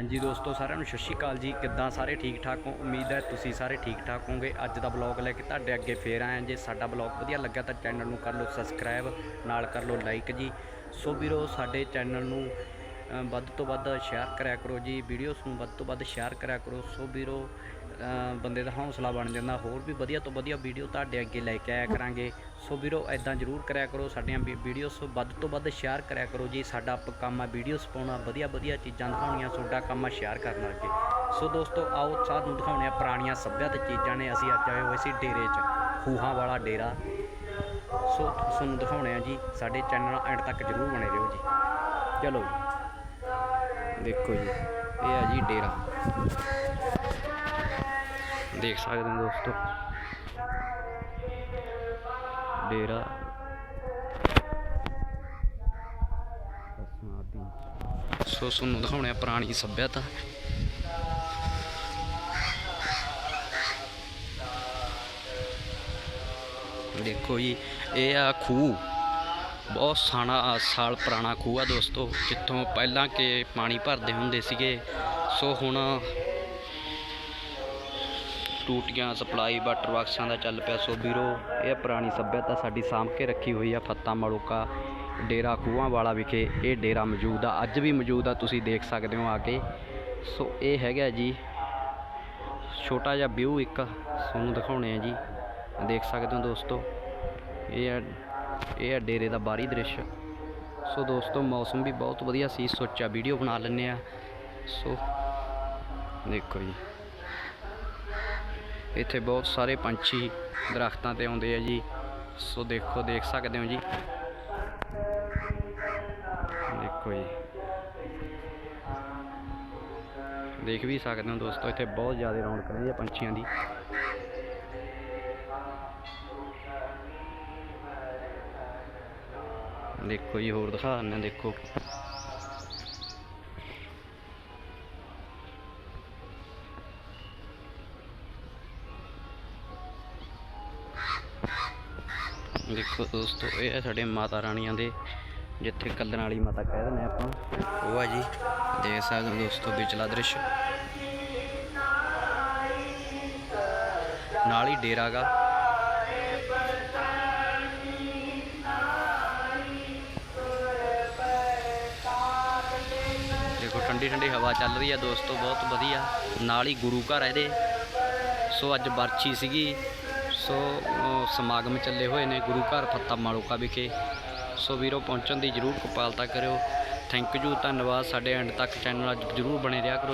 ਹਾਂਜੀ ਦੋਸਤੋ, ਸਾਰਿਆਂ ਨੂੰ ਸਤਿ ਸ਼੍ਰੀ ਅਕਾਲ ਜੀ। ਕਿੱਦਾਂ ਸਾਰੇ ਠੀਕ ਠਾਕ ਹੋ? ਉਮੀਦ ਹੈ ਤੁਸੀਂ ਸਾਰੇ ਠੀਕ ਠਾਕ ਹੋਗੇ ਅੱਜ ਦਾ ਬਲੌਗ ਲੈ ਕੇ ਤੁਹਾਡੇ ਅੱਗੇ ਫੇਰ ਆਏ ਜੇ ਸਾਡਾ ਬਲੌਗ ਵਧੀਆ ਲੱਗਾ ਤਾਂ ਚੈਨਲ ਨੂੰ ਕਰ ਲਓ ਸਬਸਕ੍ਰਾਈਬ, ਨਾਲ ਕਰ ਲਓ ਲਾਈਕ ਜੀ। ਸੋ ਵੀਰੋ, ਸਾਡੇ ਚੈਨਲ ਨੂੰ ਵੱਧ ਤੋਂ ਵੱਧ ਸ਼ੇਅਰ ਕਰਿਆ ਕਰੋ ਜੀ। ਵੀਡੀਓਸ ਨੂੰ ਵੱਧ ਤੋਂ ਵੱਧ ਸ਼ੇਅਰ ਕਰਿਆ ਕਰੋ। ਸੋ ਵੀਰੋ ਬੰਦੇ ਦਾ ਹੌਸਲਾ ਬਣ ਜਾਂਦਾ। ਹੋਰ ਵੀ ਵਧੀਆ ਤੋਂ ਵਧੀਆ ਵੀਡੀਓ ਤੁਹਾਡੇ ਅੱਗੇ ਲੈ ਕੇ ਆਇਆ ਕਰਾਂਗੇ। ਸੋ ਵੀਰੋ ਐਦਾਂ ਜ਼ਰੂਰ ਕਰਿਆ ਕਰੋ। ਸਾਡੀਆਂ ਵੀਡੀਓਸ ਵੱਧ ਤੋਂ ਵੱਧ ਸ਼ੇਅਰ ਕਰਿਆ ਕਰੋ ਜੀ। ਸਾਡਾ ਕੰਮ ਆ ਵੀਡੀਓਸ ਪਾਉਣਾ, ਵਧੀਆ ਵਧੀਆ ਚੀਜ਼ਾਂ ਦਿਖਾਉਣੀਆਂ, ਤੁਹਾਡਾ ਕੰਮ ਆ ਸ਼ੇਅਰ ਕਰਨਾ ਅੱਗੇ। ਸੋ ਦੋਸਤੋ, ਆਓ ਤੁਹਾਨੂੰ ਦਿਖਾਉਂਦੇ ਆ ਪੁਰਾਣੀਆਂ ਸੱਭਿਅਤ ਚੀਜ਼ਾਂ ਨੇ। ਅਸੀਂ ਅੱਜ ਆਏ ਹੋਏ ਸੀ ਡੇਰੇ 'ਚ, ਖੂਹਾਂ ਵਾਲਾ ਡੇਰਾ। ਸੋ ਤੁਹਾਨੂੰ ਦਿਖਾਉਣੇ ਆ ਜੀ। ਸਾਡੇ ਚੈਨਲ ਐਂਡ ਤੱਕ ਜ਼ਰੂਰ ਬਣੇ ਰਹੋ ਜੀ। ਚਲੋ ਜੀ। ਦੇਖੋ ਜੀ, ਇਹ ਆ ਜੀ ਡੇਰਾ। ਦੇਖ ਸਕਦੇ ਹੋ ਦੋਸਤੋ। ਡੇਰਾ। ਸੋ ਤੁਹਾਨੂੰ ਦਿਖਾਉਣੇ ਆ ਪੁਰਾਣੀ ਸੱਭਿਅਤਾ। ਦੇਖੋ ਜੀ, ਇਹ ਆ ਖੂਹ। ਬਹੁਤ ਸਾਣਾ, ਸਾਲ ਪੁਰਾਣਾ ਖੂਹ ਆ ਦੋਸਤੋ, ਜਿੱਥੋਂ ਪਹਿਲਾਂ ਕਿ ਪਾਣੀ ਭਰਦੇ ਹੁੰਦੇ ਸੀਗੇ। ਸੋ ਹੁਣ ਟੂਟੀਆਂ, ਸਪਲਾਈ, ਵਾਟਰ ਬਾਕਸਾਂ ਦਾ ਚੱਲ ਪਿਆ। ਸੋ ਵੀਰੋ, ਇਹ ਪੁਰਾਣੀ ਸੱਭਿਅਤਾ ਸਾਡੀ ਸਾਂਭ ਕੇ ਰੱਖੀ ਹੋਈ ਆ ਫੱਤਾ ਮੜੋਕਾ, ਡੇਰਾ ਖੂਹਾਂ ਵਾਲਾ ਵਿਖੇ। ਇਹ ਡੇਰਾ ਮੌਜੂਦ ਆ, ਅੱਜ ਵੀ ਮੌਜੂਦ ਆ, ਤੁਸੀਂ ਦੇਖ ਸਕਦੇ ਹੋ ਆ ਕੇ। ਸੋ ਇਹ ਹੈਗਾ ਜੀ, ਛੋਟਾ ਜਿਹਾ ਵਿਊ ਇੱਕ, ਤੁਹਾਨੂੰ ਦਿਖਾਉਣੇ ਆ ਜੀ। ਦੇਖ ਸਕਦੇ ਹੋ ਦੋਸਤੋ, ਇਹ ਇਹ ਹੈ ਡੇਰੇ ਦਾ ਬਾਹਰੀ ਦ੍ਰਿਸ਼। ਸੋ ਦੋਸਤੋ, ਮੌਸਮ ਵੀ ਬਹੁਤ ਵਧੀਆ ਸੀ। ਸੋਚਿਆ ਵੀਡੀਓ ਬਣਾ ਲੈਂਦੇ ਆ। ਸੋ, ਦੇਖੋ ਜੀ। ਇੱਥੇ ਬਹੁਤ ਸਾਰੇ ਪੰਛੀ ਦਰਖਤਾਂ ਤੇ ਆਉਂਦੇ ਆ ਜੀ। ਸੋ ਦੇਖੋ, ਦੇਖ ਸਕਦੇ ਹੋ ਜੀ। ਦੇਖੋ ਜੀ। ਦੇਖ ਵੀ ਸਕਦੇ ਹੋ ਦੋਸਤੋ, ਇੱਥੇ ਬਹੁਤ ਜ਼ਿਆਦਾ ਰੌਣਕ ਰਹਿੰਦੀ ਹੈ ਪੰਛੀਆਂ ਦੀ। ਦੇਖੋ ਜੀ ਹੋਰ ਦਿਖਾ ਦਿੰਦੇ ਹਾਂ, ਦੇਖੋ। ਦੇਖੋ ਦੋਸਤੋ ਇਹ ਹੈ ਸਾਡੇ ਮਾਤਾ ਰਾਣੀਆਂ ਦੇ ਜਿੱਥੇ ਕੱਲਣ ਵਾਲੀ ਮਾਤਾ ਕਹਿ ਦਿੰਦੇ ਆਪਾਂ। ਉਹ ਆ ਜੀ ਦੇਖ ਸਕਦੇ ਹੋ ਦੋਸਤੋ ਵਿਚਲਾ ਦ੍ਰਿਸ਼। ਨਾਲ ਹੀ ਡੇਰਾ ਦੇਖੋ ਠੰਡੀ ਠੰਡੀ ਹਵਾ ਚੱਲ ਰਹੀ ਹੈ ਦੋਸਤੋ, ਬਹੁਤ ਵਧੀਆ। ਨਾਲ ਹੀ ਗੁਰੂ ਘਰ ਇਹਦੇ। ਸੋ ਅੱਜ ਬਰਛੀ ਸੀਗੀ। ਸੋ ਸਮਾਗਮ ਚੱਲੇ ਹੋਏ ਨੇ ਗੁਰੂ ਘਰ ਫੱਤਾ ਮਾਲੋਕਾ ਵਿਖੇ। ਸੋ ਵੀਰੋ, ਪਹੁੰਚਣ ਦੀ ਜਰੂਰ ਕਪਾਲਤਾ ਕਰਿਓ। ਥੈਂਕ ਯੂ ਧੰਨਵਾਦ। ਸਾਡੇ ਐਂਡ ਤੱਕ ਚੈਨਲ ਅੱਜ ਜਰੂਰ ਬਣੇ ਰਿਹਾ ਕਰੋ।